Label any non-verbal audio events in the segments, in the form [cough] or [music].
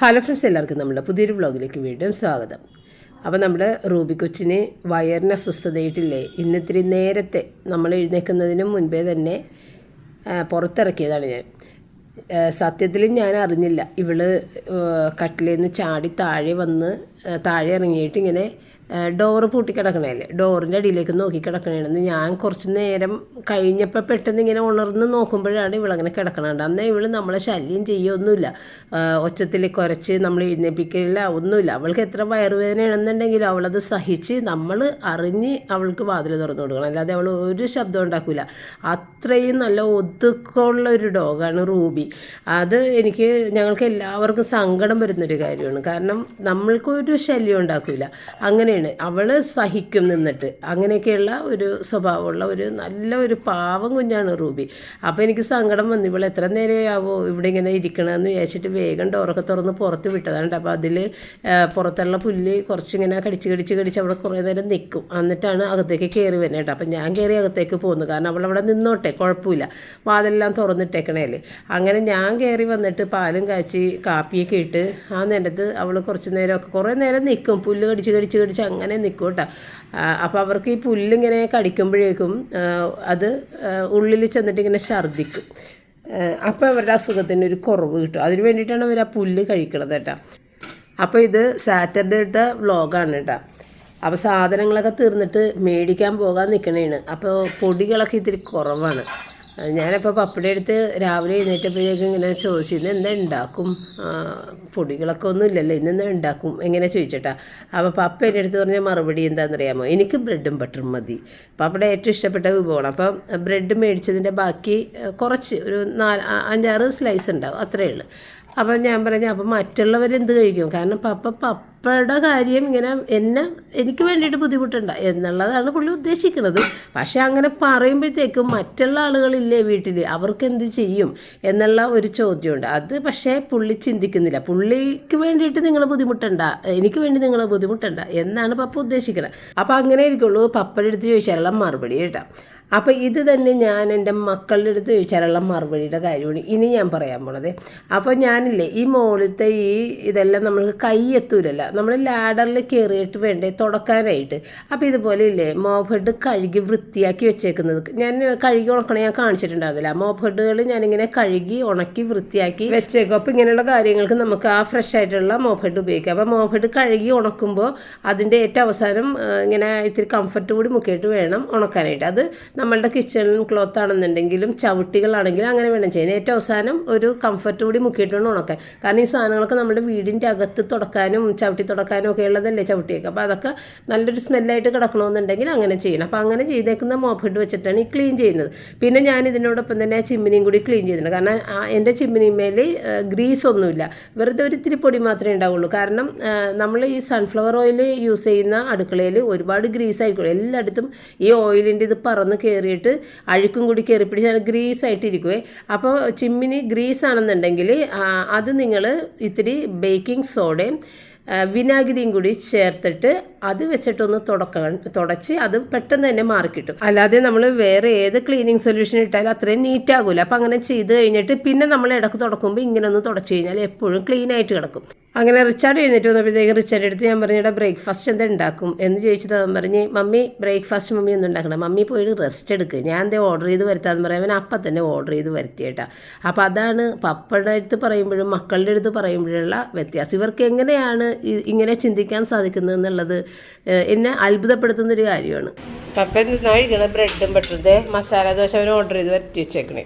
Hello friends എല്ലാവർക്കും നമ്മുടെ പുതിയൊരു വ്ളോഗിലേക്ക് വീണ്ടും സ്വാഗതം. അപ്പോൾ നമ്മുടെ റൂബി കൊച്ചിന് വയറിന് അസ്വസ്ഥതയായിട്ടില്ലേ? ഇന്നിത്തിരി നേരത്തെ നമ്മൾ എഴുന്നേൽക്കുന്നതിന് മുൻപേ തന്നെ പുറത്തിറക്കിയതാണ് ഞാൻ. സത്യത്തിൽ ഞാൻ അറിഞ്ഞില്ല. ഇവൾ കട്ടിലിൽ നിന്ന് ചാടി താഴെ വന്ന് താഴെ ഇറങ്ങിയിട്ട് ഇങ്ങനെ ഡോറ് പൂട്ടി കിടക്കണേല്ലേ ഡോറിന്റെ അടിയിലേക്ക് നോക്കി കിടക്കണേണെന്ന് ഞാൻ കുറച്ച് നേരം കഴിഞ്ഞപ്പോൾ പെട്ടെന്ന് ഇങ്ങനെ ഉണർന്ന് നോക്കുമ്പോഴാണ് ഇവളങ്ങനെ കിടക്കണുണ്ട് അന്ന് ഇവൾ നമ്മളെ ശല്യം ചെയ്യൊന്നുമില്ല. ഒച്ചത്തിൽ കുറച്ച് നമ്മൾ എഴുന്നേപ്പിക്കില്ല ഒന്നുമില്ല. അവൾക്ക് എത്ര വയറുവേദനയാണെന്നുണ്ടെങ്കിലും അവളത് സഹിച്ച് നമ്മൾ അറിഞ്ഞ് അവൾക്ക് വാതിൽ തുറന്നു കൊടുക്കണം. അല്ലാതെ അവൾ ഒരു ശബ്ദം ഉണ്ടാക്കില്ല അത്രയും നല്ല ഒതുക്കമുള്ള ഒരു ഡോഗാണ് റൂബി. അത് എനിക്ക് ഞങ്ങൾക്ക് എല്ലാവർക്കും സങ്കടം വരുന്നൊരു കാര്യമാണ്. കാരണം നമ്മൾക്കൊരു ശല്യം ഉണ്ടാക്കില്ല അങ്ങനെയാണ്. അവൾ സഹിക്കും നിന്നിട്ട്. അങ്ങനെയൊക്കെയുള്ള ഒരു സ്വഭാവമുള്ള ഒരു നല്ല ഒരു പാവം കുഞ്ഞാണ് റൂബി. അപ്പോൾ എനിക്ക് സങ്കടം വന്നു. ഇവൾ എത്ര നേരമാവോ ഇവിടെ ഇങ്ങനെ ഇരിക്കണമെന്ന് വിചാരിച്ചിട്ട് വേഗം ഡോറൊക്കെ തുറന്ന് പുറത്ത് വിട്ടതാണ് അപ്പോൾ അതിൽ പുറത്തുള്ള പുല്ല് കുറച്ചിങ്ങനെ കടിച്ച് കടിച്ച് കടിച്ച് അവിടെ കുറേ നേരം നിൽക്കും എന്നിട്ടാണ് അകത്തേക്ക് കയറി വരുന്നത് അപ്പോൾ ഞാൻ കയറി അകത്തേക്ക് പോകുന്നു കാരണം അവൾ അവിടെ നിന്നോട്ടെ കുഴപ്പമില്ല. വാതെല്ലാം തുറന്നിട്ടേക്കണേൽ അങ്ങനെ ഞാൻ കയറി വന്നിട്ട് പാലും കാച്ചി കാപ്പിയൊക്കെ ഇട്ട് ആ നേരത്ത് അവൾ കുറച്ച് നേരമൊക്കെ കുറേ നേരം നിൽക്കും പുല്ല് കടിച്ച് കടിച്ച് കടിച്ച് അങ്ങനെ നിൽക്കും കേട്ടോ. അപ്പോൾ അവർക്ക് ഈ പുല്ലിങ്ങനെ കടിക്കുമ്പോഴേക്കും അത് ഉള്ളിൽ ചെന്നിട്ട് ഇങ്ങനെ ഛർദ്ദിക്കും. അപ്പോൾ അവരുടെ അസുഖത്തിന് ഒരു കുറവ് കിട്ടും. അതിന് വേണ്ടിയിട്ടാണ് അവർ ആ പുല്ല് കഴിക്കണത് കേട്ടോ. അപ്പോൾ ഇത് സാറ്റർഡേത്തെ വ്ളോഗാണ് കേട്ടോ. അപ്പോൾ സാധനങ്ങളൊക്കെ തീർന്നിട്ട് മേടിക്കാൻ പോകാൻ നിൽക്കണേണ് അപ്പോൾ പൊടികളൊക്കെ ഇത്തിരി കുറവാണ്. ഞാനിപ്പോൾ പപ്പടി എടുത്ത് രാവിലെ എഴുന്നേറ്റപ്പോഴേക്കും ഇങ്ങനെ ചോദിച്ചു ഇന്ന് എന്താ ഉണ്ടാക്കും പൊടികളൊക്കെ ഒന്നും ഇല്ലല്ലോ ഇന്ന് എന്താ ഉണ്ടാക്കും എങ്ങനെ ചോദിച്ചിട്ടാ. അപ്പോൾ പപ്പ എന്റെ അടുത്ത് പറഞ്ഞ മറുപടി എന്താണെന്നറിയാമോ എനിക്ക് ബ്രെഡും ബട്ടറും മതി. പപ്പയുടെ ഏറ്റവും ഇഷ്ടപ്പെട്ട വിഭവമാണ്. അപ്പം ബ്രെഡ് മേടിച്ചതിന്റെ ബാക്കി കുറച്ച് ഒരു നാല് അഞ്ചാറ് സ്ലൈസ് ഉണ്ടാവും അത്രയേ ഉള്ളൂ. അപ്പം ഞാൻ പറഞ്ഞു അപ്പം മറ്റുള്ളവരെന്ത് കഴിക്കും? കാരണം പപ്പ പപ്പയുടെ കാര്യം ഇങ്ങനെ എന്നെ എനിക്ക് വേണ്ടിയിട്ട് ബുദ്ധിമുട്ടുണ്ട എന്നുള്ളതാണ് പുള്ളി ഉദ്ദേശിക്കുന്നത് പക്ഷേ അങ്ങനെ പറയുമ്പോഴത്തേക്കും മറ്റുള്ള ആളുകളില്ലേ വീട്ടിൽ അവർക്ക് എന്ത് ചെയ്യും എന്നുള്ള ഒരു ചോദ്യമുണ്ട്. അത് പക്ഷേ പുള്ളി ചിന്തിക്കുന്നില്ല. പുള്ളിക്ക് വേണ്ടിയിട്ട് നിങ്ങൾ ബുദ്ധിമുട്ടണ്ട എനിക്ക് വേണ്ടി നിങ്ങൾ ബുദ്ധിമുട്ടണ്ട എന്നാണ് പപ്പ ഉദ്ദേശിക്കുന്നത് അപ്പോൾ അങ്ങനെ ഇരിക്കുള്ളൂ. പപ്പയുടെ അടുത്ത് ചോദിച്ചാലുള്ള മറുപടി കേട്ടോ. അപ്പോൾ ഇത് തന്നെ ഞാൻ എന്റെ മക്കളുടെ അടുത്ത് ചോദിച്ചാലുള്ള മറുപടിയുടെ കാര്യമാണ്. ഇനി ഞാൻ പറയാൻ പോണത്. അപ്പോൾ ഞാനില്ലേ ഈ മുകളിലത്തെ ഈ ഇതെല്ലാം നമ്മൾക്ക് കൈ എത്തൂലല്ല നമ്മൾ ലാഡറിൽ കയറിയിട്ട് വേണ്ടേ തുടക്കാനായിട്ട്. അപ്പോൾ ഇതുപോലെ ഇല്ലേ ഹെഡ് കഴുകി വൃത്തിയാക്കി വെച്ചേക്കുന്നത്. ഞാൻ കഴുകി ഉണക്കണ ഞാൻ കാണിച്ചിട്ടുണ്ടായിരുന്നില്ല. മോപ്പ് ഹെഡുകൾ ഞാനിങ്ങനെ കഴുകി ഉണക്കി വൃത്തിയാക്കി വെച്ചേക്കും. അപ്പോൾ ഇങ്ങനെയുള്ള കാര്യങ്ങൾക്ക് നമുക്ക് ആ ഫ്രഷ് ആയിട്ടുള്ള ഹെഡ് ഉപയോഗിക്കാം. അപ്പോൾ ഹെഡ് കഴുകി ഉണക്കുമ്പോൾ അതിന്റെ ഏറ്റവും അവസാനം ഇങ്ങനെ ഇത്തിരി കംഫർട്ട് കൂടി മുക്കിയിട്ട് വേണം ഉണക്കാനായിട്ട്. അത് നമ്മളുടെ കിച്ചൺ ക്ലോത്ത് ആണെന്നുണ്ടെങ്കിലും ചവിട്ടികളാണെങ്കിലും അങ്ങനെ വേണം ചെയ്യാൻ. ഏറ്റവും അവസാനം ഒരു കംഫർട്ട് കൂടി മുക്കിയിട്ടുണ്ട് ഉണക്കാൻ. കാരണം ഈ സാധനങ്ങളൊക്കെ നമ്മുടെ വീടിന്റെ അകത്ത് തുടക്കാനും ചവിട്ടി തുടക്കാനും ഒക്കെ ഉള്ളതല്ലേ ചവിട്ടിയൊക്കെ. അപ്പോൾ അതൊക്കെ നല്ലൊരു സ്മെല്ലായിട്ട് കിടക്കണമെന്നുണ്ടെങ്കിൽ അങ്ങനെ ചെയ്യണം. അപ്പോൾ അങ്ങനെ ചെയ്തേക്കുന്ന മോപ്പിട്ട് വെച്ചിട്ടാണ് ഈ ക്ലീൻ ചെയ്യുന്നത്. പിന്നെ ഞാൻ ഇതിനോടൊപ്പം തന്നെ ചിമ്മിനിയും കൂടി ക്ലീൻ ചെയ്യുന്നുണ്ട് കാരണം എന്റെ ചിമ്മിനിമേൽ ഗ്രീസ് ഒന്നുമില്ല. വെറുതെ ഒരു ഇത്തിരി പൊടി മാത്രമേ ഉണ്ടാവുള്ളൂ. കാരണം നമ്മൾ ഈ സൺഫ്ലവർ ഓയിൽ യൂസ് ചെയ്യുന്ന അടുക്കളയിൽ ഒരുപാട് ഗ്രീസ് ആയിരിക്കും. എല്ലായിടത്തും ഈ ഓയിലിന്റെ ഇത് പറന്ന് കയറിയിട്ട് അഴുക്കും കൂടി കയറി പിടിച്ച് ഗ്രീസ് ആയിട്ടിരിക്കുവേ അപ്പോൾ ചിമ്മിനി ഗ്രീസ് ആണെന്നുണ്ടെങ്കിൽ അത് നിങ്ങൾ ഇത്തിരി ബേക്കിംഗ് സോഡയും വിനാഗിരിയും കൂടി ചേർത്തിട്ട് അത് വെച്ചിട്ടൊന്ന് തുടക്ക തുടച്ച് അത് പെട്ടെന്ന് തന്നെ മാറിക്കിട്ടും അല്ലാതെ നമ്മൾ വേറെ ഏത് ക്ലീനിങ് സൊല്യൂഷൻ ഇട്ടാലും അത്രയും നീറ്റ് ആകില്ല അപ്പം അങ്ങനെ ചെയ്ത് കഴിഞ്ഞിട്ട് പിന്നെ നമ്മൾ ഇടയ്ക്ക് തുടക്കുമ്പോൾ ഇങ്ങനെ ഒന്ന് തുടച്ച് കഴിഞ്ഞാൽ എപ്പോഴും ക്ലീൻ ആയിട്ട് കിടക്കും. അങ്ങനെ റിച്ചാർഡ് എഴുന്നേറ്റ് വന്നപ്പോഴത്തേക്ക് റിച്ചാർഡ് എടുത്ത് ഞാൻ പറഞ്ഞു ഇവിടെ ബ്രേക്ക്ഫാസ്റ്റ് എന്താ ഉണ്ടാക്കും എന്ന് ചോദിച്ചത് അവൻ പറഞ്ഞ് മമ്മി ബ്രേക്ക്ഫാസ്റ്റ് മമ്മി ഒന്നും ഉണ്ടാക്കണം മമ്മി പോയിട്ട് റെസ്റ്റ് എടുക്കുക ഞാൻ എന്താ ഓർഡർ ചെയ്ത് വരുത്താന്ന് പറയാൻ അവൻ അപ്പം തന്നെ ഓർഡർ ചെയ്ത് വരുത്തിയേട്ടാ അപ്പോൾ അതാണ് പപ്പയുടെ അടുത്ത് പറയുമ്പോഴും മക്കളുടെ അടുത്ത് പറയുമ്പോഴുള്ള വ്യത്യാസം. ഇവർക്ക് എങ്ങനെയാണ് ഇങ്ങനെ ചിന്തിക്കാൻ സാധിക്കുന്നത് എന്നുള്ളത് എന്നെ അത്ഭുതപ്പെടുത്തുന്ന ഒരു കാര്യമാണ്. പപ്പ കഴിക്കണ ബ്രെഡും ബട്ടറും. മസാല ദോശ അവൻ ഓർഡർ ചെയ്ത് വരുത്തി വെച്ചേക്കണേ.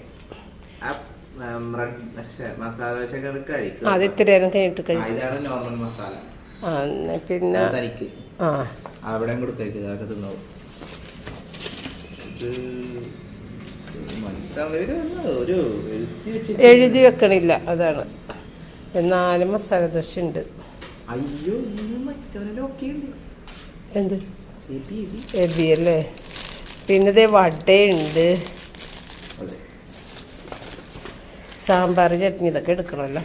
അത് ഇത്തിരി നേരം കഴിഞ്ഞിട്ട് ആ, കഴിക്കും മസാല. ആ പിന്നെ ആ. അവിടെ കൊടുത്തേക്ക് അതൊക്കെ തിന്നോളൂ ഇത് മനസ്സിലാവുന്ന ഒരു എഴുതി വെച്ചിട്ട് എഴുതി വെക്കണില്ല അതാണ്. നാല് മസാല ദോശ ഉണ്ട് അയ്യോ എന്ത്? എബി, അല്ലേ? പിന്നെ വടയുണ്ട്. സാമ്പാർ ചട്നി ഇതൊക്കെ എടുക്കണമല്ലോ.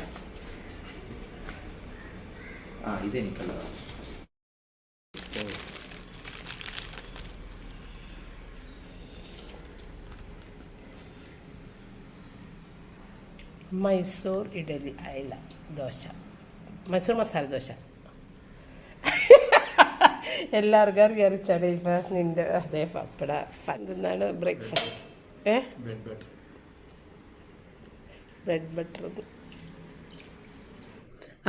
മൈസൂർ ഇഡലി അയല ദോശ. മൈസൂർ മസാല ദോശ. [laughs] എല്ലാവർക്കും അറിയാറിച്ചാണ് ഇപ്പൊ ഇപ്പം നിന്റെ അതേ പപ്പട എന്താണ് ബ്രേക്ക്ഫാസ്റ്റ് ഏ? ബ്രെഡ് ബട്ടർ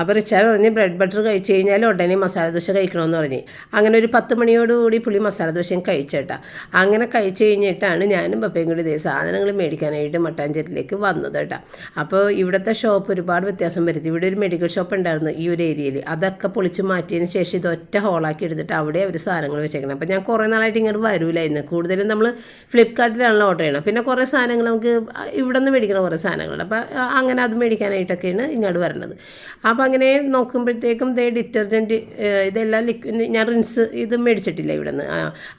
അപ്പോൾ റിച്ചാർഡ് പറഞ്ഞ് ബ്രെഡ് ബട്ടർ കഴിച്ചു കഴിഞ്ഞാൽ ഉടനെ മസാല ദോശ കഴിക്കണമെന്ന് പറഞ്ഞ്. അങ്ങനെ ഒരു പത്ത് മണിയോടുകൂടി പുളി മസാല ദോശയും കഴിച്ചേട്ടാ അങ്ങനെ കഴിച്ചു കഴിഞ്ഞിട്ടാണ് ഞാനും പപ്പയും കൂടി ഇതേ സാധനങ്ങൾ മേടിക്കാനായിട്ട് മട്ടാഞ്ചേരിയിലേക്ക് വന്നത് കേട്ടോ. അപ്പോൾ ഇവിടുത്തെ ഷോപ്പ് ഒരുപാട് വ്യത്യാസം വരുത്തി. ഇവിടെ ഒരു മെഡിക്കൽ ഷോപ്പ് ഉണ്ടായിരുന്നു ഈ ഒരു ഏരിയയിൽ. അതൊക്കെ പൊളിച്ച് മാറ്റിയതിന് ശേഷം ഇത് ഒറ്റ ഹോളാക്കി എടുത്തിട്ട് അവിടെ അവർ സാധനങ്ങൾ വെച്ചേക്കണം. അപ്പോൾ ഞാൻ കുറേ നാളായിട്ട് ഇങ്ങോട്ട് വരൂലായിരുന്നു. കൂടുതലും നമ്മൾ ഫ്ലിപ്കാർട്ടിലാണല്ലോ ഓർഡർ ചെയ്യണം. പിന്നെ കുറേ സാധനങ്ങൾ നമുക്ക് ഇവിടെ നിന്ന് മേടിക്കണം കുറേ സാധനങ്ങളുണ്ട്. അപ്പോൾ അങ്ങനെ അത് മേടിക്കാനായിട്ടൊക്കെയാണ് ഇങ്ങോട്ട് വരുന്നത് അപ്പോൾ അങ്ങനെ നോക്കുമ്പോഴത്തേക്കും ദേ ഡിറ്റർജന്റ് ഇതെല്ലാം ലിക്വിഡ് ഞാൻ റിൻസ് ഇത് മേടിച്ചിട്ടില്ല ഇവിടെ നിന്ന്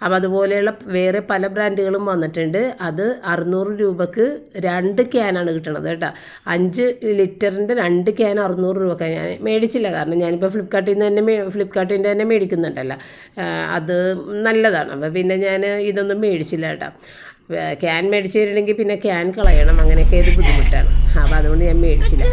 അപ്പോൾ അതുപോലെയുള്ള വേറെ പല ബ്രാൻഡുകളും വന്നിട്ടുണ്ട്. അത് അറുന്നൂറ് രൂപക്ക് രണ്ട് ക്യാനാണ് കിട്ടണത് കേട്ടോ. അഞ്ച് ലിറ്ററിന്റെ രണ്ട് ക്യാൻ അറുന്നൂറ് രൂപക്ക് ഞാൻ മേടിച്ചില്ല. കാരണം ഞാനിപ്പോൾ ഫ്ലിപ്കാർട്ടിൽ നിന്ന് തന്നെ ഫ്ലിപ്കാർട്ടിന്റെ തന്നെ മേടിക്കുന്നുണ്ടല്ലോ. അത് നല്ലതാണ്. അപ്പോൾ പിന്നെ ഞാൻ ഇതൊന്നും മേടിച്ചില്ല കേട്ടോ. ക്യാൻ മേടിച്ചു തരണമെങ്കിൽ പിന്നെ ക്യാൻ കളയണം. അങ്ങനെയൊക്കെ ഒരു ബുദ്ധിമുട്ടാണ്. അപ്പോൾ അതുകൊണ്ട് ഞാൻ മേടിച്ചില്ല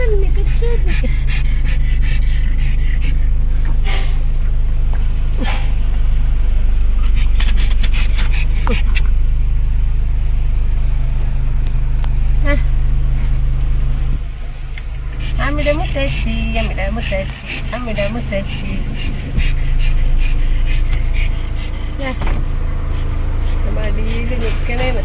അമ്മിടെ മുത്തച്ചി അമ്മിടെ മുത്തച്ചി അമ്മിടെ മുത്തച്ചി മടിയിൽ നിൽക്കണേന്ന്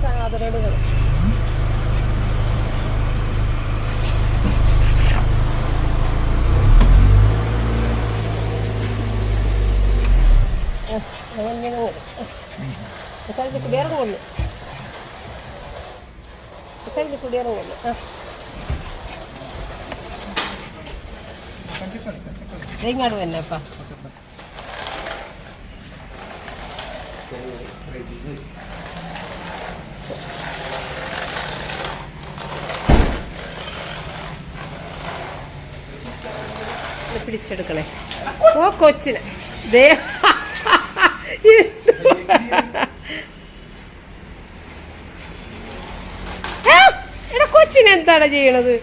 സാധനങ്ങൾ അങ്ങനെ സ്ഥലത്ത് കുടിയേറം കൊള്ളു സ്ഥലത്ത് കുടിയേറം കൊള്ളു ആ. ഇങ്ങോട്ട് തന്നെ അപ്പാ. പിടിച്ചെടുക്കണേ. ഓ കൊച്ചിനെ. ദേ ആ, എടാ കൊച്ചിന് എന്താണ് ചെയ്യണത്?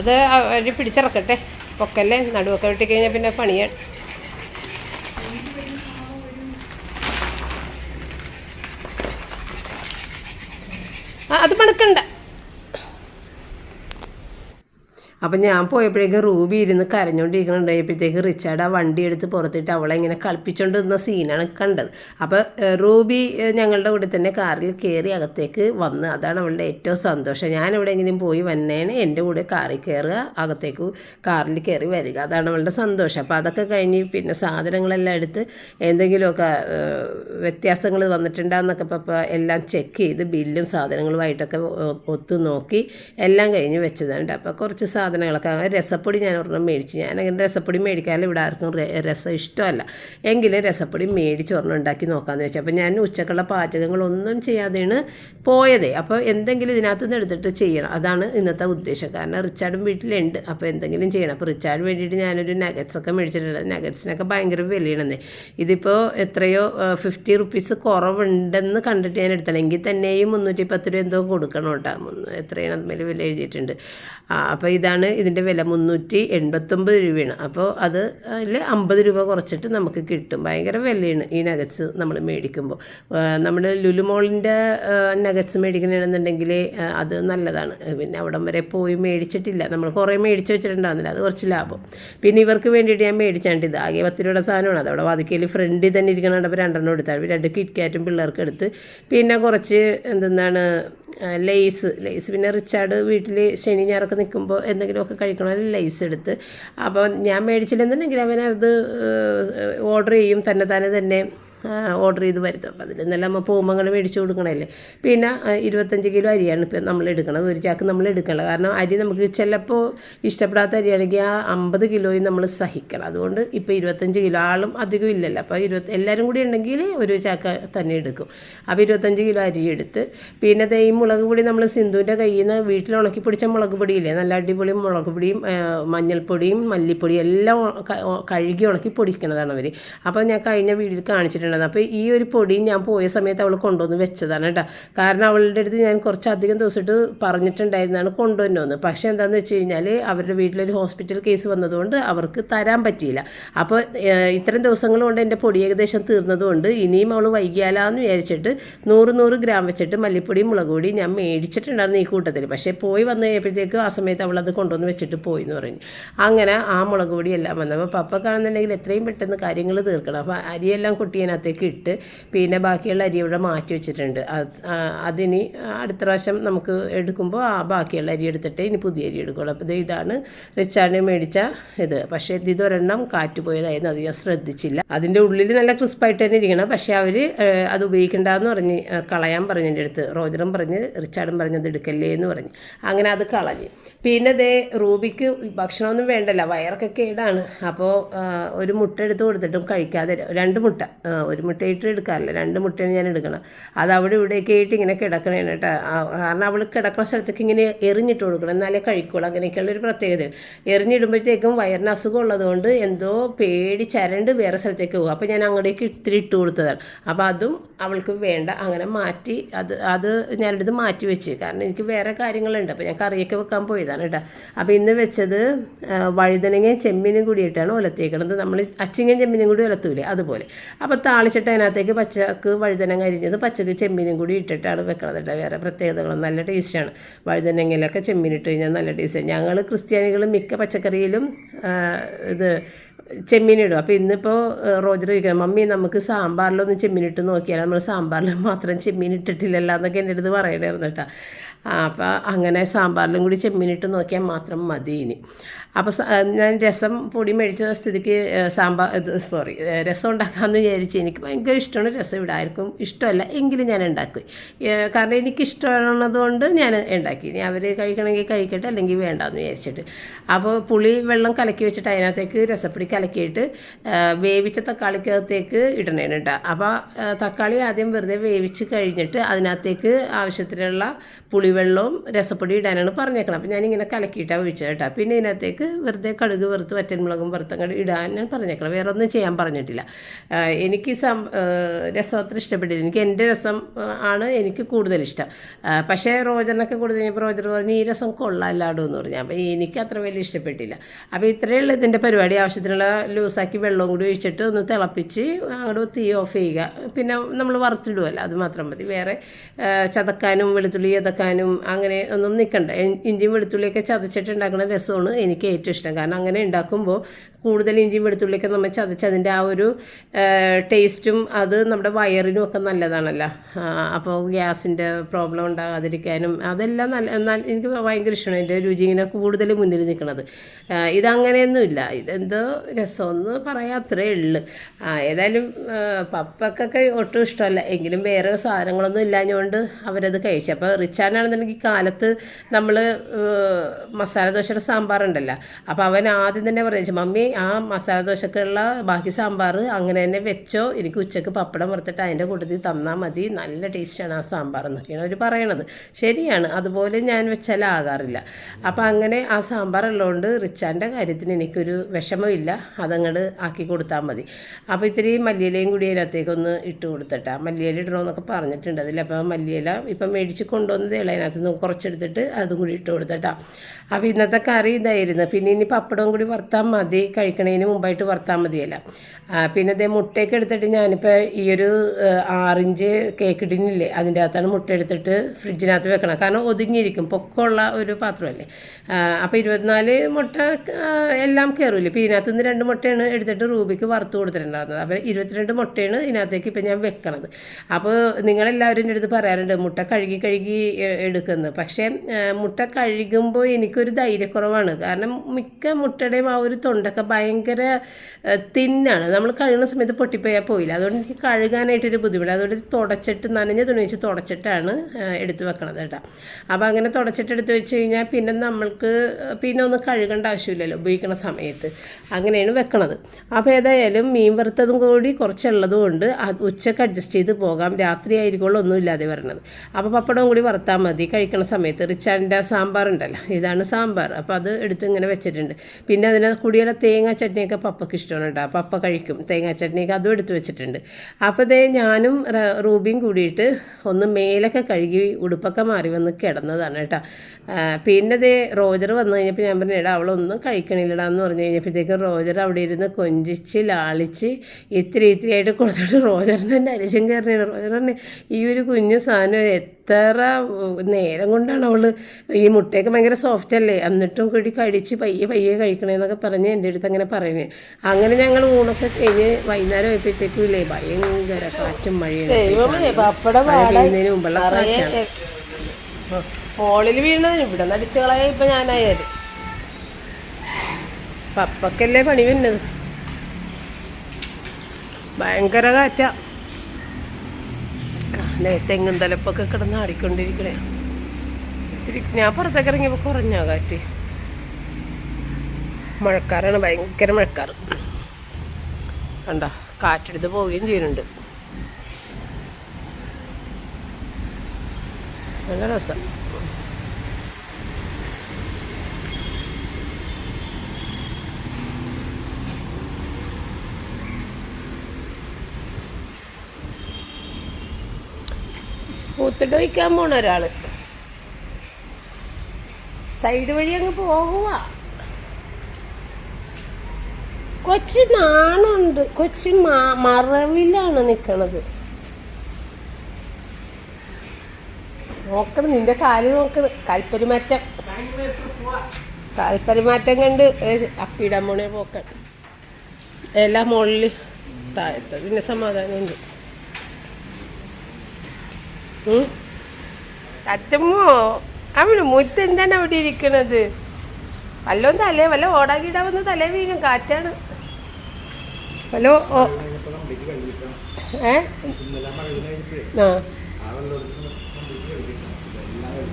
അത് അവർ പിടിച്ചിറക്കട്ടെ. പൊക്കല്ലേ? നടുവൊക്കെ വെട്ടിക്കഴിഞ്ഞാൽ പിന്നെ പണിയാൻ ആ അത് മണക്കണ്ട അപ്പം ഞാൻ പോയപ്പോഴേക്കും റൂബി ഇരുന്ന് കരഞ്ഞുകൊണ്ടിരിക്കുന്നുണ്ടായപ്പോഴത്തേക്ക് റിച്ചാർഡ് ആ വണ്ടി എടുത്ത് പുറത്തിട്ട് അവളെ ഇങ്ങനെ കളിപ്പിച്ചുകൊണ്ട് നിന്ന സീനാണ് കണ്ടത്. അപ്പോൾ റൂബി ഞങ്ങളുടെ കൂടെ തന്നെ കാറിൽ കയറി അകത്തേക്ക് വന്ന് അതാണ് അവളുടെ ഏറ്റവും സന്തോഷം. ഞാൻ എവിടെയെങ്കിലും പോയി വന്നേനെ എന്റെ കൂടെ കാറിൽ കയറുക അകത്തേക്ക് കാറിൽ കയറി വരിക. അതാണ് അവളുടെ സന്തോഷം. അപ്പോൾ അതൊക്കെ കഴിഞ്ഞ് പിന്നെ സാധനങ്ങളെല്ലാം എടുത്ത് എന്തെങ്കിലുമൊക്കെ വ്യത്യാസങ്ങൾ വന്നിട്ടുണ്ടെന്നൊക്കെ ഇപ്പോൾ എല്ലാം ചെക്ക് ചെയ്ത് ബില്ലും സാധനങ്ങളുമായിട്ടൊക്കെ ഒത്തു നോക്കി എല്ലാം കഴിഞ്ഞ് വെച്ചതുണ്ട് അപ്പോൾ കുറച്ച് സാധനങ്ങളൊക്കെ രസപ്പൊടി ഞാൻ ഒരെണ്ണം മേടിച്ച്. ഞാൻ അങ്ങനെ രസപ്പൊടി മേടിക്കാതെ ഇവിടെ ആർക്കും രസം ഇഷ്ടമല്ല. എങ്കിലും രസപ്പൊടി മേടിച്ച് ഒരെണ്ണം ഉണ്ടാക്കി നോക്കാമെന്ന് വെച്ചാൽ അപ്പോൾ ഞാൻ ഉച്ചക്കുള്ള പാചകങ്ങളൊന്നും ചെയ്യാതെയാണ് പോയതേ. അപ്പോൾ എന്തെങ്കിലും ഇതിനകത്ത് നിന്ന് എടുത്തിട്ട് ചെയ്യണം. അതാണ് ഇന്നത്തെ ഉദ്ദേശം. കാരണം റിച്ചാർഡും വീട്ടിലുണ്ട്. അപ്പോൾ എന്തെങ്കിലും ചെയ്യണം. അപ്പോൾ റിച്ചാർഡിന് വേണ്ടിയിട്ട് ഞാനൊരു നഗറ്റ്സൊക്കെ മേടിച്ചിട്ടുണ്ട്. നഗറ്റ്സിനൊക്കെ ഭയങ്കര വിലയാണെന്നേ. ഇതിപ്പോൾ എത്രയോ ഫിഫ്റ്റി റുപ്പീസ് കുറവുണ്ടെന്ന് കണ്ടിട്ട് ഞാൻ എടുത്തത്. എങ്കിൽ തന്നെയും മുന്നൂറ്റി പത്ത് രൂപ എന്തോ കൊടുക്കണം കേട്ടോ. എത്രയാണ് അതിൽ വില എഴുതിയിട്ടുണ്ട്. അപ്പോൾ ഇതാണ് ഇതിന്റെ വില മുന്നൂറ്റി എൺപത്തൊമ്പത് രൂപയാണ്. അപ്പോൾ അത് അതിൽ അമ്പത് രൂപ കുറച്ചിട്ട് നമുക്ക് കിട്ടും. ഭയങ്കര വിലയാണ് ഈ നഗറ്റ്സ് നമ്മൾ മേടിക്കുമ്പോൾ. നമ്മൾ ലുലുമോളിന്റെ നഗറ്റ്സ് മേടിക്കുന്നതാണെന്നുണ്ടെങ്കിൽ അത് നല്ലതാണ്. പിന്നെ അവിടം വരെ പോയി മേടിച്ചിട്ടില്ല. നമ്മൾ കുറേ മേടിച്ച് വെച്ചിട്ടുണ്ടാകുന്നില്ല അത് കുറച്ച് ലാഭം. പിന്നെ ഇവർക്ക് വേണ്ടിയിട്ട് ഞാൻ മേടിച്ചാണ്ട് ഇത് ആകെ പത്ത് രൂപയുടെ സാധനമാണ്. അത് അവിടെ വാതിക്കയിൽ ഫ്രണ്ടിൽ തന്നെ ഇരിക്കണുണ്ട് രണ്ടെണ്ണം എടുത്താൽ രണ്ട് കിറ്റ്കാറ്റും പിള്ളേർക്ക് എടുത്ത്. പിന്നെ കുറച്ച് എന്തെന്നാണ് ലേസ് ലേസ് പിന്നെ റിച്ചാർഡ് വീട്ടിൽ ശനി ഞായറൊക്കെ നിൽക്കുമ്പോൾ എന്തെങ്കിലുമൊക്കെ കഴിക്കണമെങ്കിൽ ലൈസ് എടുത്ത്. അപ്പോൾ ഞാൻ മേടിച്ചില്ലെന്നുണ്ടെങ്കിൽ അവനത് ഓർഡർ ചെയ്യും. തന്നെ തന്നെ തന്നെ ഓർഡർ ചെയ്ത് വരുത്തും അപ്പം അതിൽ നിന്നെല്ലാം നമ്മൾ പോകുമ്പോൾ അങ്ങനെ മേടിച്ച് കൊടുക്കണമല്ലേ പിന്നെ ഇരുപത്തഞ്ച് കിലോ അരിയാണ് ഇപ്പം നമ്മൾ എടുക്കണത്. ഒരു ചാക്ക് നമ്മൾ എടുക്കണം കാരണം അരി നമുക്ക് ചിലപ്പോൾ ഇഷ്ടപ്പെടാത്ത അരിയാണെങ്കിൽ ആ അമ്പത് കിലോയും നമ്മൾ സഹിക്കണം. അതുകൊണ്ട് ഇപ്പോൾ ഇരുപത്തഞ്ച് കിലോ ആളും അധികം ഇല്ലല്ലോ. അപ്പോൾ ഇരുപത്തി എല്ലാവരും കൂടി ഉണ്ടെങ്കിൽ ഒരു ചാക്ക തന്നെ എടുക്കും. അപ്പോൾ ഇരുപത്തഞ്ച് കിലോ അരി എടുത്ത് പിന്നെ ഈ മുളക് പൊടി നമ്മൾ സിന്ധുവിന്റെ കയ്യിൽ നിന്ന് വീട്ടിൽ ഉണക്കി പൊടിച്ച മുളക് പൊടിയില്ലേ? നല്ല അടിപൊളി മുളക് പൊടിയും മഞ്ഞൾപ്പൊടിയും മല്ലിപ്പൊടിയും എല്ലാം കഴുകി ഉണക്കി പൊടിക്കുന്നതാണ് അവർ അപ്പോൾ ഞാൻ കഴിഞ്ഞ വീഡിയോയിൽ കാണിച്ചിട്ടുണ്ടായിരുന്നു അപ്പോൾ ഈ ഒരു പൊടി ഞാൻ പോയ സമയത്ത് അവൾ കൊണ്ടുവന്ന് വെച്ചതാണ് കേട്ടോ. കാരണം അവളുടെ അടുത്ത് ഞാൻ കുറച്ചധികം ദിവസമായിട്ട് പറഞ്ഞിട്ടുണ്ടായിരുന്നതാണ് കൊണ്ടുവന്നോന്ന് പക്ഷേ എന്താണെന്ന് വെച്ച് കഴിഞ്ഞാൽ അവരുടെ വീട്ടിലൊരു ഹോസ്പിറ്റൽ കേസ് വന്നതുകൊണ്ട് അവർക്ക് തരാൻ പറ്റിയില്ല. അപ്പോൾ ഇത്രയും ദിവസങ്ങൾ കൊണ്ട് എന്റെ പൊടി ഏകദേശം തീർന്നതുകൊണ്ട് ഇനിയും അവൾ വൈകിയാലാന്ന് വിചാരിച്ചിട്ട് നൂറ് നൂറ് ഗ്രാം വെച്ചിട്ട് മല്ലിപ്പൊടിയും മുളക് പൊടിയും ഞാൻ മേടിച്ചിട്ടുണ്ടായിരുന്നു ഈ കൂട്ടത്തിൽ പക്ഷേ പോയി വന്നു കഴിഞ്ഞപ്പോഴത്തേക്ക് ആ സമയത്ത് അവൾ അത് കൊണ്ടുവന്ന് വെച്ചിട്ട് പോയി എന്ന് പറഞ്ഞു. അങ്ങനെ ആ മുളക് പൊടിയെല്ലാം വന്നപ്പോൾ പപ്പ കാണുന്നുണ്ടെങ്കിൽ എത്രയും പെട്ടെന്ന് കാര്യങ്ങൾ തീർക്കണം. അപ്പോൾ അരിയെല്ലാം കുട്ടിയതിനകത്തേക്ക് ഇട്ട് പിന്നെ ബാക്കിയുള്ള അരി ഇവിടെ മാറ്റി വെച്ചിട്ടുണ്ട്. അത് അതിനി അടുത്ത പ്രാവശ്യം നമുക്ക് എടുക്കുമ്പോൾ ആ ബാക്കിയുള്ള അരി എടുത്തിട്ട് ഇനി പുതിയ അരി എടുക്കുള്ളൂ. അപ്പോൾ ഇതാണ് റിച്ചാണ് മേടിച്ച ഇത്. പക്ഷേ ഇത് ഇതൊരെണ്ണം കാറ്റ് പോയതായിരുന്നു അത് ഞാൻ ശ്രദ്ധിച്ചില്ല. അതിന്റെ ഉള്ളിൽ നല്ല ക്രിസ്പായിട്ട് തന്നെ ഇരിക്കണം. പക്ഷേ അവർ അത് ഉപയോഗിക്കണ്ടെന്ന് പറഞ്ഞ് കളയാൻ പറഞ്ഞു എന്റെ അടുത്ത്. റോജറും പറഞ്ഞ് റിച്ചാർഡും പറഞ്ഞ് അത് എടുക്കല്ലേ എന്ന് പറഞ്ഞു. അങ്ങനെ അത് കളഞ്ഞ്. പിന്നെ ദേ റൂബിക്ക് ഭക്ഷണമൊന്നും വേണ്ടല്ല. വയറൊക്കെ കേടാണ്. അപ്പോൾ ഒരു മുട്ട എടുത്ത് കൊടുത്തിട്ടും കഴിക്കാതെ രണ്ട് മുട്ട ഒരു മുട്ടയിട്ട് എടുക്കാറില്ല. രണ്ട് മുട്ടയാണ് ഞാൻ എടുക്കണം അത് അവിടെ ഇവിടെയൊക്കെ ആയിട്ട് ഇങ്ങനെ കിടക്കണേണ് കേട്ടോ. കാരണം അവൾ കിടക്കുന്ന സ്ഥലത്തേക്ക് ഇങ്ങനെ എറിഞ്ഞിട്ട് കൊടുക്കണം. എന്നാലേ കഴിക്കുള്ളൂ. അങ്ങനെയൊക്കെയുള്ള ഒരു പ്രത്യേകത എറിഞ്ഞിടുമ്പോഴത്തേക്കും വയറിന് അസുഖം ഉള്ളതുകൊണ്ട് എന്തോ പേടി ചരണ്ട് വേറെ സ്ഥലത്തേക്ക് പോകും. അപ്പോൾ ഞാൻ അങ്ങോട്ടേക്ക് ഇത്തിരി ഇട്ട് കൊടുത്തതാണ്. അപ്പോൾ അതും അവൾക്ക് വേണ്ട. അങ്ങനെ മാറ്റി അത് അത് ഞാനെടുത്ത് മാറ്റി വെച്ച്. കാരണം എനിക്ക് വേറെ കാര്യങ്ങളുണ്ട്. അപ്പോൾ ഞാൻ കറിയൊക്കെ വെക്കാൻ പോയതാണ് കേട്ടോ. അപ്പോൾ ഇന്ന് വെച്ചത് വഴുതനങ്ങയും ചെമ്മീനും കൂടിയിട്ടാണ് ഒലത്തേക്കണത് നമ്മൾ അച്ചിങ്ങയും ചെമ്മീനും കൂടി ഒലത്തൂലേ? അതുപോലെ. അപ്പോൾ താളിച്ചിട്ട് അതിനകത്തേക്ക് പച്ചക്ക് വഴുതനങ്ങ അരിഞ്ഞത് പച്ചക്ക് ചെമ്മീനും കൂടി ഇട്ടിട്ടാണ് വെക്കണത് കേട്ടോ. വേറെ പ്രത്യേകതകളും നല്ല ടേസ്റ്റാണ് വഴുതനങ്ങയിലൊക്കെ ചെമ്മീൻ ഇട്ട് കഴിഞ്ഞാൽ നല്ല ടേസ്റ്റാണ് ഞങ്ങൾ ക്രിസ്ത്യാനികൾ മിക്ക പച്ചക്കറിയിലും ഇത് ചെമ്മീൻ ഇടും. അപ്പോൾ ഇന്നിപ്പോൾ റോജർ ചോദിക്കണം മമ്മി നമുക്ക് സാമ്പാറിലൊന്ന് ചെമ്മീൻ ഇട്ട് നോക്കിയാൽ നമ്മൾ സാമ്പാറിൽ മാത്രം ചെമ്മീൻ ഇട്ടിട്ടില്ലല്ലോ? എന്നൊക്കെ എന്റെ അടുത്ത് പറയണമായിരുന്നു കേട്ടോ. അപ്പോൾ അങ്ങനെ സാമ്പാറിലും കൂടി ചെമ്മീൻ ഇട്ട് നോക്കിയാൽ മാത്രം മതി ഇനി. അപ്പോൾ ഞാൻ രസം പൊടി മേടിച്ച സ്ഥിതിക്ക് സാമ്പാർ ഇത് സോറി രസം ഉണ്ടാക്കാമെന്ന് വിചാരിച്ച് എനിക്ക് ഭയങ്കര ഇഷ്ടമാണ് രസം. ഇവിടെ ആർക്കും ഇഷ്ടമല്ല എങ്കിലും ഞാൻ ഉണ്ടാക്കി. കാരണം എനിക്ക് ഇഷ്ടമാണതുകൊണ്ട് ഞാൻ ഉണ്ടാക്കി. ഇനി അവർ കഴിക്കണമെങ്കിൽ കഴിക്കട്ടെ അല്ലെങ്കിൽ വേണ്ടാന്ന് വിചാരിച്ചിട്ട്. അപ്പോൾ പുളി വെള്ളം കലക്കി വെച്ചിട്ട് അതിനകത്തേക്ക് രസപ്പൊടി കലക്കിയിട്ട് വേവിച്ച തക്കാളിക്കകത്തേക്ക് ഇടണേണ് കേട്ടോ അപ്പോൾ തക്കാളി ആദ്യം വെറുതെ വേവിച്ച് കഴിഞ്ഞിട്ട് അതിനകത്തേക്ക് ആവശ്യത്തിനുള്ള പുളിവെള്ളവും രസപ്പൊടി ഇടാനാണ് പറഞ്ഞേക്കണം. അപ്പോൾ ഞാനിങ്ങനെ കലക്കിയിട്ടാണ് ഒഴിച്ചത് കേട്ടോ പിന്നെ ഇതിനകത്തേക്ക് വെറുതെ കടുക് വറുത്ത് വറ്റൻമുളകും വറുത്തങ്ങട് ഇടാൻ ഞാൻ പറഞ്ഞേക്കണം. വേറെ ഒന്നും ചെയ്യാൻ പറഞ്ഞിട്ടില്ല. എനിക്ക് സം രസം അത്ര ഇഷ്ടപ്പെട്ടില്ല. എനിക്ക് എന്റെ രസം ആണ് എനിക്ക് കൂടുതൽ ഇഷ്ടം. പക്ഷേ റോജറിനൊക്കെ കൊടുത്തു കഴിഞ്ഞപ്പോൾ റോജർ പറഞ്ഞു ഈ രസം കൊള്ളാല്ലാടോ എന്ന് പറഞ്ഞു. അപ്പോൾ എനിക്ക് അത്ര വലിയ ഇഷ്ടപ്പെട്ടില്ല. അപ്പോൾ ഇത്രയേ ഉള്ളൂ ഇതിന്റെ പരിപാടി. ആവശ്യത്തിനുള്ള ലൂസാക്കി വെള്ളവും കൂടി ഒഴിച്ചിട്ട് ഒന്ന് തിളപ്പിച്ച് അങ്ങോട്ട് തീ ഓഫ് ചെയ്യുക. പിന്നെ നമ്മൾ വറുത്തിടുമല്ലോ അത് മാത്രം മതി. വേറെ ചതക്കാനും വെളുത്തുള്ളി ചതക്കാനും അങ്ങനെ ഒന്നും നിൽക്കണ്ട. ഇഞ്ചിയും വെളുത്തുള്ളിയൊക്കെ ചതച്ചിട്ട് ഉണ്ടാക്കുന്ന രസമാണ് എനിക്ക് ഏറ്റവും ഇഷ്ടം. കാരണം അങ്ങനെ ഉണ്ടാക്കുമ്പോൾ കൂടുതൽ ഇഞ്ചിയും വെളുത്തുള്ളിയൊക്കെ നമ്മൾ ചതച്ച് അതിന്റെ ആ ഒരു ടേസ്റ്റും അത് നമ്മുടെ വയറിനും ഒക്കെ നല്ലതാണല്ലോ. അപ്പോൾ ഗ്യാസിന്റെ പ്രോബ്ലം ഉണ്ടാകാതിരിക്കാനും അതെല്ലാം നല്ല എന്നാൽ എനിക്ക് ഭയങ്കര ഇഷ്ടമാണ് എന്റെ രുചി ഇങ്ങനെ കൂടുതൽ മുന്നിൽ നിൽക്കുന്നത്. ഇതങ്ങനെയൊന്നുമില്ല ഇതെന്തോ രസമെന്ന് പറയാം അത്രേ ഉള്ളു. ഏതായാലും പപ്പക്കൊക്കെ ഒട്ടും ഇഷ്ടമല്ല. എങ്കിലും വേറെ സാധനങ്ങളൊന്നും ഇല്ലാഞ്ഞുകൊണ്ട് അവരത് കഴിച്ചു. അപ്പോൾ റിച്ചാനാണെന്നുണ്ടെങ്കിൽ കാലത്ത് നമ്മൾ മസാല ദോശയുടെ സാമ്പാർ ഉണ്ടല്ലോ അപ്പോൾ അവൻ ആദ്യം തന്നെ പറഞ്ഞു മമ്മി ആ മസാല ദോശക്കുള്ള ബാക്കി സാമ്പാർ അങ്ങനെ തന്നെ വെച്ചോ. എനിക്ക് ഉച്ചയ്ക്ക് പപ്പടം വറുത്തിട്ട് അതിന്റെ കൂട്ടത്തിൽ തന്നാൽ മതി. നല്ല ടേസ്റ്റാണ് ആ സാമ്പാർ എന്നൊക്കെയാണ് അവർ പറയണത്. ശരിയാണ്. അതുപോലെ ഞാൻ വെച്ചാൽ ആകാറില്ല. അപ്പോൾ അങ്ങനെ ആ സാമ്പാർ ഉള്ളതുകൊണ്ട് റിച്ചാന്റെ കാര്യത്തിന് എനിക്കൊരു വിഷമമില്ല. അതങ്ങോട്ട് ആക്കി കൊടുത്താൽ മതി. അപ്പോൾ ഇത്തിരി മല്ലിയിലയും കൂടി അതിനകത്തേക്കൊന്ന് ഇട്ട് കൊടുത്തിട്ടാ. മല്ലിയില ഇടണമെന്നൊക്കെ പറഞ്ഞിട്ടുണ്ട് അതിൽ അപ്പോൾ മല്ലിയില ഇപ്പം മേടിച്ച് കൊണ്ടുവന്നതേ ഉള്ളൂ അതിനകത്ത് നിന്ന് കുറച്ചെടുത്തിട്ട് അതും കൂടി ഇട്ട് കൊടുത്തിട്ടാ. അപ്പോൾ ഇന്നത്തെ കറി ഇതായിരുന്നു. പിന്നെ ഇനി പപ്പടവും കൂടി വറുത്താൽ മതി. കഴിക്കണതിന് മുമ്പായിട്ട് വറുത്താൽ മതിയല്ല. പിന്നെ ഇതേ മുട്ടയൊക്കെ എടുത്തിട്ട് ഞാനിപ്പോൾ ഈ ഒരു ആറിഞ്ച് കേക്ക് ടിന്നില്ലേ അതിന്റെ അകത്താണ് മുട്ട എടുത്തിട്ട് ഫ്രിഡ്ജിനകത്ത് വെക്കണം. കാരണം ഒതുങ്ങിയിരിക്കും. പൊക്കമുള്ള ഒരു പാത്രമല്ലേ. അപ്പോൾ ഇരുപത്തിനാല് മുട്ട എല്ലാം കയറില്ലേ ഇപ്പോൾ ഇതിനകത്ത് നിന്ന് രണ്ട് മുട്ടയാണ് എടുത്തിട്ട് റൂബിക്ക് വറുത്ത് കൊടുത്തിട്ടുണ്ടായിരുന്നത്. അപ്പോൾ ഇരുപത്തിരണ്ട് മുട്ടയാണ് ഇതിനകത്തേക്ക് ഇപ്പോൾ ഞാൻ വെക്കണത്. അപ്പോൾ നിങ്ങളെല്ലാവരും എന്റെ അടുത്ത് പറയാറുണ്ട് മുട്ട കഴുകി കഴുകി എടുക്കുന്നത് പക്ഷേ മുട്ട കഴുകുമ്പോൾ എനിക്കൊരു ധൈര്യക്കുറവാണ്. കാരണം മിക്ക മുട്ടയുടെയും ആ ഒരു തൊണ്ടൊക്കെ ഭയങ്കര തിന്നാണ്. നമ്മൾ കഴുകുന്ന സമയത്ത് പൊട്ടിപ്പോയാൽ പോയില്ല. അതുകൊണ്ട് എനിക്ക് കഴുകാനായിട്ടൊരു ബുദ്ധിമുട്ട്. അതുകൊണ്ട് തുടച്ചിട്ട് നനഞ്ഞ തുണി വെച്ച് തുടച്ചിട്ടാണ് എടുത്ത് വെക്കണത് കേട്ടോ. അപ്പോൾ അങ്ങനെ തുടച്ചിട്ട് എടുത്ത് വെച്ച് കഴിഞ്ഞാൽ പിന്നെ നമ്മൾക്ക് പിന്നെ ഒന്നും കഴുകേണ്ട ആവശ്യമില്ലല്ലോ ഉപയോഗിക്കുന്ന സമയത്ത്. അങ്ങനെയാണ് വെക്കണത്. അപ്പോൾ ഏതായാലും മീൻ വറുത്തതും കൂടി കുറച്ചുള്ളതും കൊണ്ട് ഉച്ചയ്ക്ക് അഡ്ജസ്റ്റ് ചെയ്ത് പോകാം. രാത്രി ആയിരിക്കുള്ളൂ ഒന്നും ഇല്ലാതെ വരണത്. അപ്പോൾ പപ്പടവും കൂടി വറുത്താൽ മതി. കഴിക്കണ സമയത്ത് റിച്ചാന്റെ സാമ്പാർ ഉണ്ടല്ലോ ഇതാണ് സാമ്പാർ. അപ്പോൾ അത് എടുത്ത് ഇങ്ങനെ വെച്ചിട്ടുണ്ട്. പിന്നെ അതിന് കൂടിയുള്ള തേങ്ങാ ചട്നിയൊക്കെ പപ്പയ്ക്ക് ഇഷ്ടമാണ് കേട്ടോ. പപ്പ കഴിക്കും. തേങ്ങാ ചട്നിയൊക്കെ അതും എടുത്ത് വെച്ചിട്ടുണ്ട്. അപ്പോൾ ദേ ഞാനും റൂബിയും കൂടിയിട്ട് ഒന്ന് മേലൊക്കെ കഴുകി ഉടുപ്പൊക്കെ മാറി വന്ന് കിടന്നതാണ് കേട്ടോ. പിന്നെ ദേ റോജർ വന്നു കഴിഞ്ഞപ്പോൾ ഞാൻ പറഞ്ഞു എടാ അവളൊന്നും കഴിക്കണില്ലടാ എന്ന് പറഞ്ഞു കഴിഞ്ഞപ്പോഴത്തേക്കും റോജർ അവിടെ ഇരുന്ന് കൊഞ്ചിച്ച് ലാളിച്ച് ഇത്തിരി ഇത്തിരി ആയിട്ട് കൊടുത്തിട്ട് തന്നെ അരിശം കയറിയാണ്. റോജർ പറഞ്ഞു ഈ ഒരു കുഞ്ഞു സാധനം എത്ര നേരം കൊണ്ടാണ് അവൾ ഈ മുട്ടയൊക്കെ ഭയങ്കര സോഫ്റ്റ് അല്ലേ? എന്നിട്ടും കൂടി കടിച്ച് പയ്യെ പയ്യെ കഴിക്കണേന്നൊക്കെ പറഞ്ഞ് എന്റെ അടുത്ത് അങ്ങനെ പറയുന്നത് അങ്ങനെ ഞങ്ങൾ ഊണൊക്കെ കഴിഞ്ഞ് വൈകുന്നേരം ആയപ്പോഴത്തേക്കും ഇല്ലേ ഭയങ്കര കാറ്റും മഴയും മഴ പെയ്യുന്നതിന് മുമ്പുള്ള കാറ്റാണ്. മോളിൽ വീണതിന് ഇവിടെ നടിച്ചു കളയാ ഇപ്പൊ ഞാനായത് പപ്പക്കല്ലേ പണി വന്നത് ഭയങ്കര കാറ്റാ. അല്ലേ? തെങ്ങും തലപ്പൊക്കെ കിടന്ന് ആടിക്കൊണ്ടിരിക്കണേ. ഇത്തിരി ഞാൻ പുറത്തേക്ക് ഇറങ്ങിയപ്പോൾ കുറഞ്ഞാ കാറ്റ്? മഴക്കാരാണ് ഭയങ്കര മഴക്കാറ്. കണ്ട കാറ്റെടുത്ത് പോവുകയും ചെയ്യുന്നുണ്ട്. നല്ല രസം. വയ്ക്കാൻ പോണ ഒരാൾ. സൈഡ് വഴി അങ്ങ് പോകുക കൊച്ചി നാണുണ്ട്. കൊച്ചി മറവിലാണ് നിക്കണത്. നോക്കണം നിന്റെ കാൽ നോക്കണം. കൽപ്പരിമാറ്റം. കാൽപ്പരിമാറ്റം കണ്ട് അപ്പിടാൻ പോണേ പോക്കൺ എല്ലാം മുകളിൽ താഴത്ത്. പിന്നെ സമാധാനമുണ്ട്. ഉം. അച്ചമ്മോ അവന് മുറ്റെന്താണ് അവിടെ ഇരിക്കണത്? വല്ലതും തലേ വല്ല ഓടാകിടാവുന്ന തലേ വീഴും കാറ്റാണ്. വല്ലോ ഏ?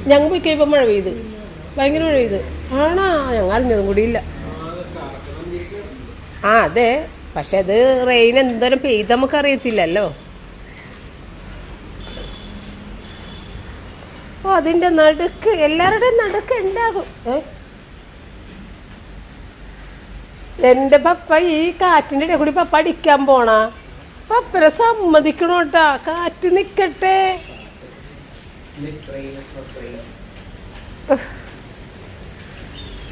ഞങ്ങൾ പോയി കഴിയുമ്പോൾ മഴ പെയ്ത്. ഭയങ്കര മഴ പെയ്ത്. ആണോ ഞങ്ങൾ അറിഞ്ഞതും കൂടിയില്ല. ആ അതെ. പക്ഷെ അത് റെയിൻ എന്തോരം പെയ്ത് നമുക്ക് അതിന്റെ നടുക്ക് എല്ലാവരുടെയും നടുക്ക് ഉണ്ടാകും ഏ? എന്റെ പപ്പ ഈ കാറ്റിന്റെ ഇടയിൽ കൂടി പപ്പ അടിക്കാൻ പോണ. പപ്പനെ സമ്മതിക്കണോട്ടാ കാറ്റ്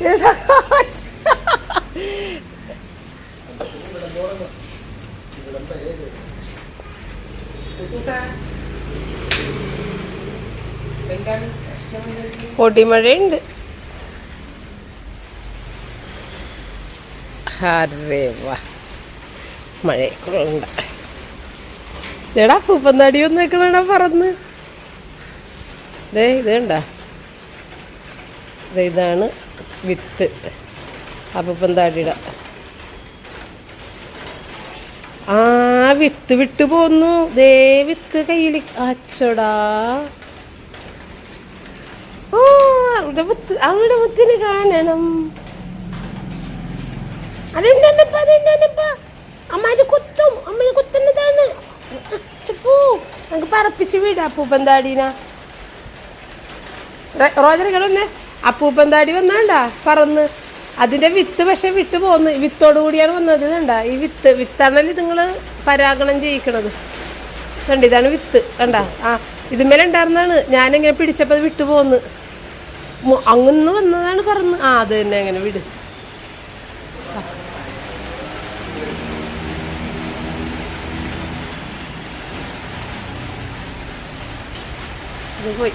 എടാ കാറ്റ്. പൊടിമഴയുണ്ട് അരേ വാ. മഴയൊക്കെ എടാ പൂപ്പന്താടി ഒന്ന് വെക്കണടാ പറന്ന്. ഇതേ ഇത് കണ്ട. ഇതാണ് വിത്ത്. അപ്പൂപ്പന്താടിയുടെ ആ വിത്ത് വിട്ടു പോന്നു. ദേ വിത്ത് കയ്യിൽ അച്ചടാ. അവിടെ മുത്ത് അവളുടെ മുത്തിന് കാണണം. അതെന്താണിപ്പ അതെന്താണിപ്പ അമ്മാര് കുത്തും അമ്മന് കുത്തുന്നതാണ്. ചപ്പൂ നമുക്ക് പറപ്പിച്ച് വിടാം അപ്പൂപ്പന്താടീന. റോജർ കിടന്നെ അപ്പൂപ്പന്താടി വന്നാണ്ടാ പറന്ന്. അതിന്റെ വിത്ത് പക്ഷെ വിട്ട് പോന്ന്. വിത്തോട് കൂടിയാണ് വന്നത് കണ്ട? ഈ വിത്ത് വിത്താണല്ലോ നിങ്ങൾ പരാഗണം ചെയ്യിക്കണത്. കണ്ട ഇതാണ് വിത്ത് കണ്ട? ആ ഇതുമേലെ ഉണ്ടായിരുന്നാണ് ഞാനിങ്ങനെ പിടിച്ചപ്പോൾ അത് വിട്ടു പോന്ന്. മു- അങ്ങന്ന് വന്നതാണ് പറന്ന്. ആ അത് തന്നെ അങ്ങനെ വിട്. ഇത് പോയി.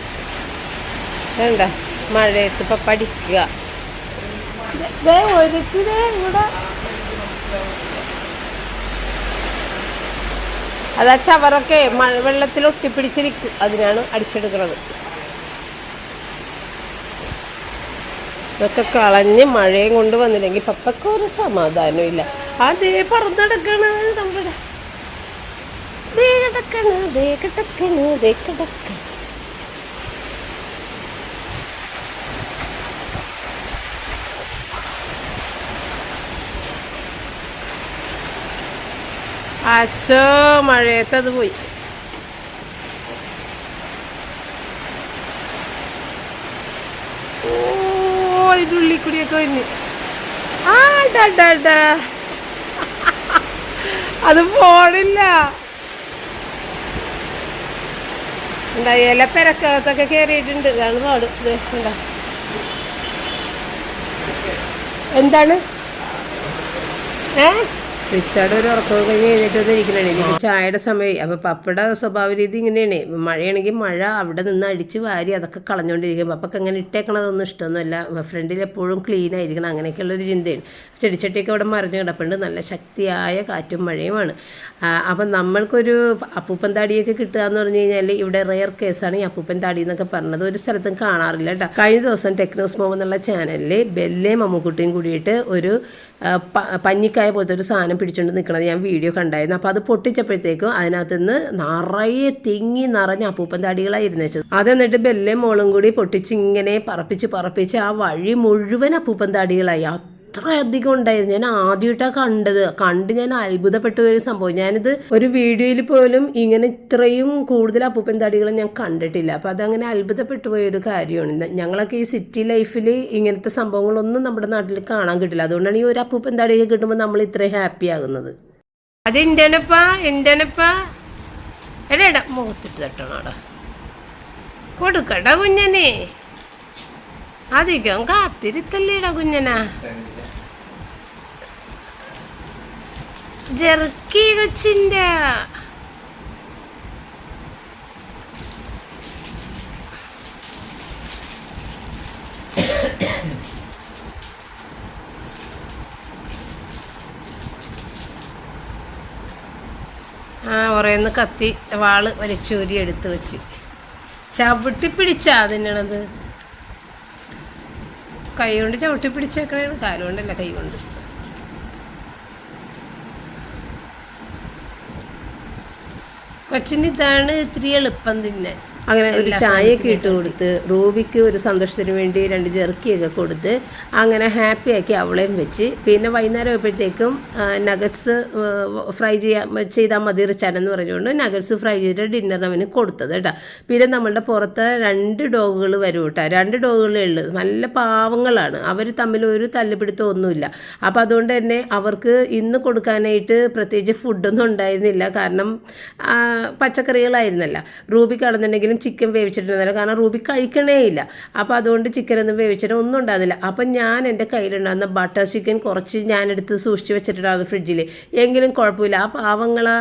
വേണ്ട മഴയത്ത് ഇപ്പം പഠിക്കുക. ഇവിടെ അതാ ചവറൊക്കെ മഴ വെള്ളത്തിൽ ഒട്ടിപ്പിടിച്ചിരിക്കും അതിനാണ് അടിച്ചെടുക്കുന്നത് ഇതൊക്കെ കളഞ്ഞ് മഴയും കൊണ്ട് വന്നില്ലെങ്കിൽ പപ്പയ്ക്ക് ഒരു സമാധാനമില്ല അതേ പറന്നടക്കണ നമ്മുടെ. ദേ കിടക്കണ ദേ കിടക്കണ ദേ കിടക്കണ. അച്ചോ മഴയത്തത് പോയി ഓ കൂടിയൊക്കെ ആ ഡാ അത് പോണില്ല. എന്താ ഇല പെരക്കകത്തൊക്കെ കേറിയിട്ടുണ്ട്. ഇതാണ് പാട്. എന്താ എന്താണ്? ഏ? റിച്ചാർഡ് ഒരു ഉറക്കം കഴിഞ്ഞ് ഒന്ന് ഇരിക്കണേ എനിക്ക് ചായയുടെ സമയം അപ്പോൾ പപ്പയുടെ സ്വഭാവ രീതി ഇങ്ങനെയാണ്. മഴയാണെങ്കിൽ മഴ അവിടെ നിന്ന് അടിച്ച് വാരി അതൊക്കെ കളഞ്ഞുകൊണ്ടിരിക്കും പപ്പക്ക് അങ്ങനെ ഇട്ടേക്കണതൊന്നും ഇഷ്ടമൊന്നുമല്ല. ഫ്രണ്ടിൽ എപ്പോഴും ക്ലീൻ ആയിരിക്കണം. അങ്ങനെയൊക്കെയുള്ളൊരു ചിന്തയാണ്. ചെടിച്ചട്ടിയൊക്കെ അവിടെ മറിഞ്ഞ് കിടപ്പുണ്ട്. നല്ല ശക്തിയായ കാറ്റും മഴയുമാണ്. അപ്പം നമ്മൾക്കൊരു അപ്പൂപ്പൻ താടിയൊക്കെ കിട്ടുക എന്ന് പറഞ്ഞു കഴിഞ്ഞാൽ ഇവിടെ റെയർ കേസാണ് ഈ അപ്പൂപ്പൻ താടി എന്നൊക്കെ പറഞ്ഞത്. ഒരു സ്ഥലത്തും കാണാറില്ല കേട്ടോ. കഴിഞ്ഞ ദിവസം ടെക്നോസ് എന്നുള്ള ചാനലിൽ ബെല്ലേ മമ്മൂക്കുട്ടിയും കൂടിയിട്ട് ഒരു പഞ്ഞിക്കായ പോലത്തെ ഒരു സാധനം പിടിച്ചുകൊണ്ട് നിൽക്കണത് ഞാൻ വീഡിയോ കണ്ടായിരുന്നു. അപ്പോൾ അത് പൊട്ടിച്ചപ്പോഴത്തേക്കും അതിനകത്ത് നിന്ന് നിറയെ തിങ്ങി നിറഞ്ഞ അപ്പൂപ്പൻ താടികളായിരുന്നു വെച്ചത് അതെന്നിട്ട് ബെല്ലേ മോളും കൂടി പൊട്ടിച്ച് ഇങ്ങനെ പറപ്പിച്ച് പറപ്പിച്ച് ആ വഴി മുഴുവൻ അപ്പൂപ്പൻ താടികളായി. അധികം ഉണ്ടായിരുന്നു. ഞാൻ ആദ്യമായിട്ടാണ് കണ്ടത്. കണ്ട് ഞാൻ അത്ഭുതപ്പെട്ട ഒരു സംഭവം. ഞാനിത് ഒരു വീഡിയോയിൽ പോലും ഇങ്ങനെ ഇത്രയും കൂടുതൽ അപ്പൂപ്പൻ തടികൾ ഞാൻ കണ്ടിട്ടില്ല. അപ്പോൾ അതങ്ങനെ അത്ഭുതപ്പെട്ടു പോയൊരു കാര്യമാണ്. ഞങ്ങളൊക്കെ ഈ സിറ്റി ലൈഫിൽ ഇങ്ങനത്തെ സംഭവങ്ങളൊന്നും നമ്മുടെ നാട്ടിൽ കാണാൻ കിട്ടില്ല. അതുകൊണ്ടാണ് ഈ ഒരു അപ്പൂപ്പൻ തടിയൊക്കെ കിട്ടുമ്പോൾ നമ്മൾ ഇത്രയും ഹാപ്പി ആകുന്നത്. അത് ഇന്ത്യനപ്പ ഇന്ത്യനപ്പ എടാ മുഖത്തിട്ട് തട്ടണോടാ. കൊടുക്കടാ കുഞ്ഞനെ. അധികം കാത്തിരുത്തല്ലേടാ കുഞ്ഞനാ. ജെർക്കി കൊച്ചിന്റെ. ആ ഒറേന്ന് കത്തി വാൾ വലിച്ചൂരി എടുത്ത് വെച്ച്. ചവിട്ടി പിടിച്ചാ അതിനത് കൈ കൊണ്ട് ചവിട്ടി പിടിച്ചേക്കണേ കാലുകൊണ്ടല്ല കൈ കൊണ്ട്. കൊച്ചിന് ഇതാണ് ഇത്തിരി എളുപ്പം തിന്നെ അങ്ങനെ ഒരു ചായയൊക്കെ ഇട്ട് കൊടുത്ത് റൂബിക്ക് ഒരു സന്തോഷത്തിന് വേണ്ടി രണ്ട് ജെർക്കിയൊക്കെ കൊടുത്ത് അങ്ങനെ ഹാപ്പി ആക്കി അവളെയും വെച്ച്. പിന്നെ വൈകുന്നേരം ആയപ്പോഴത്തേക്കും നഗറ്റ്സ് ഫ്രൈ ചെയ്യാൻ ചെയ്താൽ മതി റിച്ചാനെന്ന് പറഞ്ഞുകൊണ്ട് നഗറ്റ്സ് ഫ്രൈ ചെയ്തിട്ട് ഡിന്നർ അവന് കൊടുത്തത് കേട്ടോ. പിന്നെ നമ്മളുടെ പുറത്ത് രണ്ട് ഡോഗുകൾ വരും കേട്ടോ. രണ്ട് ഡോഗുകളേ ഉള്ളൂ. നല്ല പാവങ്ങളാണ്. അവർ തമ്മിൽ ഒരു തല്ലുപിടുത്തം ഒന്നുമില്ല. അപ്പോൾ അതുകൊണ്ട് തന്നെ അവർക്ക് ഇന്ന് കൊടുക്കാനായിട്ട് പ്രത്യേകിച്ച് ഫുഡൊന്നും ഉണ്ടായിരുന്നില്ല. കാരണം പച്ചക്കറികളായിരുന്നല്ല. റൂബി കടന്നുണ്ടെങ്കിലും ചിക്കൻ വേവിച്ചിട്ടുണ്ടായിരുന്നില്ല കാരണം റൂബി കഴിക്കണേ ഇല്ല അപ്പോൾ അതുകൊണ്ട് ചിക്കനൊന്നും വേവിച്ചിട്ട് ഒന്നും ഉണ്ടായിരുന്നില്ല അപ്പം ഞാൻ എന്റെ കയ്യിലുണ്ടായിരുന്ന ബട്ടർ ചിക്കൻ കുറച്ച് ഞാനെടുത്ത് സൂക്ഷിച്ച് വെച്ചിട്ടുണ്ടായിരുന്നു ഫ്രിഡ്ജിൽ എങ്കിലും കുഴപ്പമില്ല. ആ പാവങ്ങളെ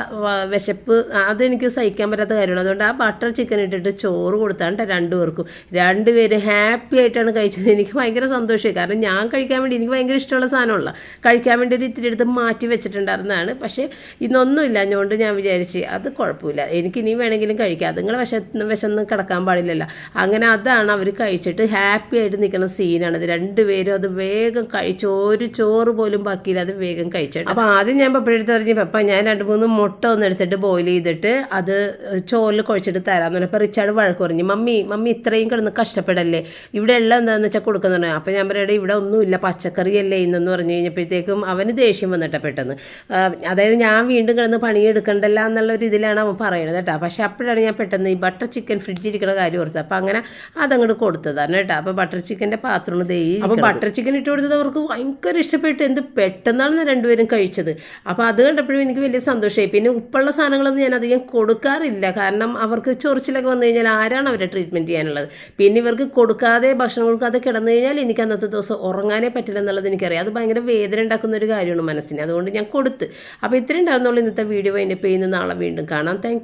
വിശപ്പ് അതെനിക്ക് സഹിക്കാൻ പറ്റാത്ത കാര്യമാണ് അതുകൊണ്ട് ആ ബട്ടർ ചിക്കൻ ഇട്ടിട്ട് ചോറ് കൊടുത്താണ് ട്ടോ രണ്ടുപേർക്കും. രണ്ടുപേരും ഹാപ്പി ആയിട്ടാണ് കഴിച്ചത്. എനിക്ക് ഭയങ്കര സന്തോഷമായി. കാരണം ഞാൻ കഴിക്കാൻ വേണ്ടി എനിക്ക് ഭയങ്കര ഇഷ്ടമുള്ള സാധനമുള്ള കഴിക്കാൻ വേണ്ടി ഒരു ഇത്തിരി എടുത്ത് മാറ്റി വെച്ചിട്ടുണ്ടായിരുന്നതാണ്. പക്ഷേ ഇന്നൊന്നും ഇല്ലാഞ്ഞുകൊണ്ട് ഞാൻ വിചാരിച്ച് അത് കുഴപ്പമില്ല. എനിക്ക് ഇനി വേണമെങ്കിലും കഴിക്കാം. അതുങ്ങൾ വിശ വിശന്ന് കിടക്കാൻ പാടില്ലല്ലോ. അങ്ങനെ അതാണ് അവർ കഴിച്ചിട്ട് ഹാപ്പി ആയിട്ട് നിൽക്കുന്ന സീനാണ് ഇത്. രണ്ടുപേരും അത് വേഗം കഴിച്ചു ഒരു ചോറ് പോലും ബാക്കിയില്ല അത് വേഗം കഴിച്ചിട്ട്. അപ്പോൾ ആദ്യം ഞാൻ പപ്പഴെടുത്ത് പറഞ്ഞു പപ്പ ഞാൻ രണ്ട് മൂന്ന് മുട്ട ഒന്ന് എടുത്തിട്ട് ബോയിൽ ചെയ്തിട്ട് അത് ചോറിൽ കുഴച്ചിട്ട് തരാമെന്ന് പറഞ്ഞപ്പോൾ റിച്ചാർഡ് വഴക്ക് പറഞ്ഞു മമ്മി മമ്മി ഇത്രയും കിടന്ന് കഷ്ടപ്പെടല്ലേ? ഇവിടെ ഉള്ള എന്താണെന്ന് വെച്ചാൽ കൊടുക്കുന്നുണ്ട് അപ്പോൾ ഞാൻ പറയട്ടെ ഇവിടെ ഒന്നുമില്ല പച്ചക്കറിയല്ലേ ഇന്നെന്ന് പറഞ്ഞു കഴിഞ്ഞപ്പോഴത്തേക്കും അവന് ദേഷ്യം വന്നിട്ട പെട്ടെന്ന്. അതായത് ഞാൻ വീണ്ടും കിടന്ന് പണിയെടുക്കണ്ടല്ല എന്നുള്ള ഒരു ഇതിലാണ് അവൻ പറയണത് കേട്ടോ. പക്ഷെ അപ്പോഴാണ് ഞാൻ പെട്ടെന്ന് ഈ ബട്ടർ ചിക്കൻ ഫ്രിഡ്ജിൽ ഇരിക്കുന്ന കാര്യം ഓർത്തത് അപ്പോൾ അങ്ങനെ അതങ്ങോട്ട് കൊടുത്തതാണ് കേട്ടോ അപ്പോൾ ബട്ടർ ചിക്കന്റെ പാത്രം ദേ അപ്പോൾ ബട്ടർ ചിക്കൻ ഇട്ട് കൊടുത്തത് അവർക്ക് ഭയങ്കര ഇഷ്ടപ്പെട്ട്. എന്ത് പെട്ടെന്നാണ് രണ്ടുപേരും കഴിച്ചത്. അപ്പോൾ അത് കണ്ടപ്പോഴും എനിക്ക് വലിയ സന്തോഷമായി. പിന്നെ ഉപ്പുള്ള സാധനങ്ങളൊന്നും ഞാൻ അധികം കൊടുക്കാറില്ല. കാരണം അവർക്ക് ചൊറിച്ചിലൊക്കെ വന്നു കഴിഞ്ഞാൽ ആരാണ് അവരെ ട്രീറ്റ്മെന്റ് ചെയ്യാനുള്ളത്? പിന്നെ ഇവർക്ക് കൊടുക്കാതെ ഭക്ഷണം കൊടുക്കാതെ കിടന്നു കഴിഞ്ഞാൽ എനിക്ക് അന്നത്തെ ദിവസം ഉറങ്ങാനേ പറ്റില്ല എന്നുള്ളത് എനിക്കറിയാം. അത് ഭയങ്കര വേദന ഉണ്ടാക്കുന്ന ഒരു കാര്യമാണ് മനസ്സിന്. അതുകൊണ്ട് ഞാൻ കൊടുത്ത്. അപ്പോൾ ഇത്രയും ഉണ്ടായിരുന്നുള്ളൂ ഇന്നത്തെ വീഡിയോ. അതിന്റെ പേര് നാളെ വീണ്ടും കാണാം. താങ്ക്